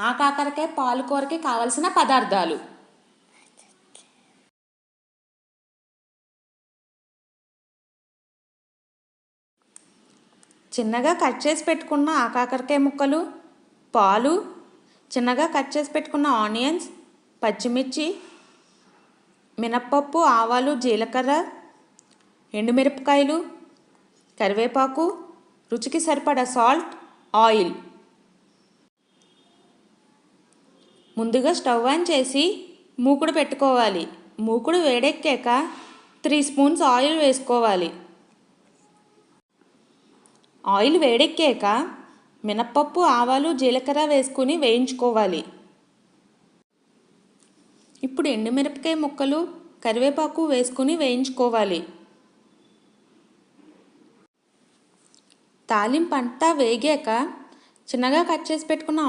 ఆ కాకరకాయ పాలకూరకి కావలసిన పదార్థాలు. చిన్నగా కట్ చేసి పెట్టుకున్న ఆ కాకరకాయ ముక్కలు పాలు చిన్నగా కట్ చేసి పెట్టుకున్న ఆనియన్స్ పచ్చిమిర్చి మినప్పప్పు ఆవాలు జీలకర్ర ఎండుమిరపకాయలు కరివేపాకు రుచికి సరిపడా సాల్ట్ ఆయిల్. ముందుగా స్టవ్ ఆన్ చేసి మూకుడు పెట్టుకోవాలి. మూకుడు వేడెక్కాక త్రీ స్పూన్స్ ఆయిల్ వేసుకోవాలి. ఆయిల్ వేడెక్కాక మినప్పప్పు ఆవాలు జీలకర్ర వేసుకుని వేయించుకోవాలి. ఇప్పుడు ఎండుమిరపకాయ ముక్కలు కరివేపాకు వేసుకుని వేయించుకోవాలి. తాలింపు అంతా వేగాక చిన్నగా కట్ చేసి పెట్టుకున్న